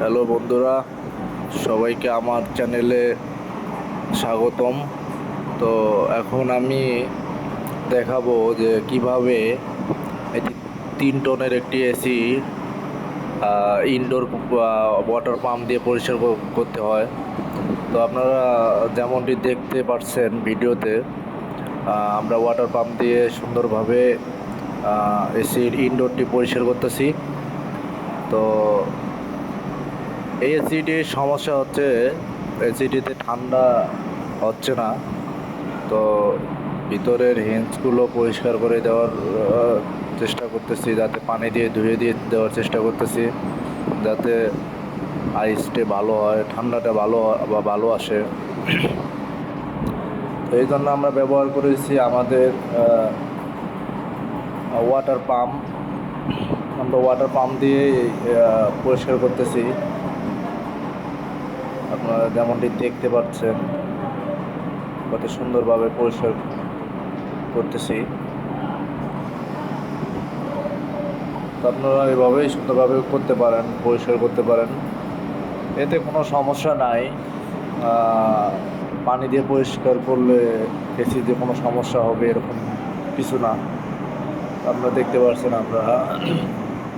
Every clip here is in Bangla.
হ্যালো বন্ধুরা, সবাইকে আমার চ্যানেলে স্বাগতম। তো এখন আমি দেখাবো যে কীভাবে এটি তিন টনের একটি এসি ইনডোর ওয়াটার পাম্প দিয়ে পরিষ্কার করতে হয়। তো আপনারা যেমনটি দেখতে পাচ্ছেন ভিডিওতে আমরা ওয়াটার পাম্প দিয়ে সুন্দরভাবে এসির ইনডোরটি পরিষ্কার করতেছি। তো এই এসিটির সমস্যা হচ্ছে এসিটিতে ঠান্ডা হচ্ছে না। তো ভিতরের হেঞ্চগুলো পরিষ্কার করে দেওয়ার চেষ্টা করতেছি, যাতে পানি দিয়ে ধুয়ে দিয়ে দেওয়ার চেষ্টা করতেছি, যাতে আইসটে ভালো হয়, ঠান্ডাটা ভালো বা ভালো আসে। তো এই জন্য আমরা ব্যবহার করেছি আমাদের ওয়াটার পাম্প আমরা ওয়াটার পাম্প দিয়ে পরিষ্কার করতেছি। আপনারা যেমনটি দেখতে পাচ্ছেন, কত সুন্দরভাবে পরিষ্কার করতেছি। আপনারা এভাবেই সুন্দরভাবে করতে পারেন, পরিষ্কার করতে পারেন। এতে কোনো সমস্যা নাই। পানি দিয়ে পরিষ্কার করলে এসিতে কোনো সমস্যা হবে এরকম কিছু না। আপনারা দেখতে পাচ্ছেন আমরা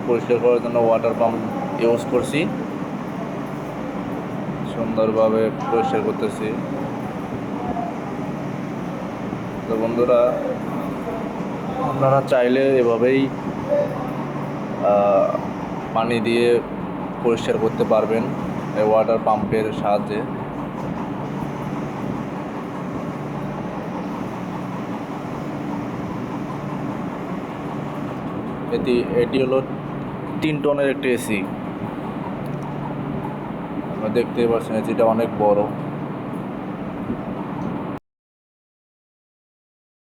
পরিষ্কার করার জন্য ওয়াটার পাম্প ইউজ করছি। সুন্দরভাবে পরিষ্কার করতেছি। তো বন্ধুরা, আপনারা চাইলে এভাবেই পানি দিয়ে পরিষ্কার করতে পারবেন এই ওয়াটার পাম্পের সাহায্যে। এটি এটি হলো তিন টনের একটি এসি দেখতেই পাচ্ছেন যেটা অনেক বড়।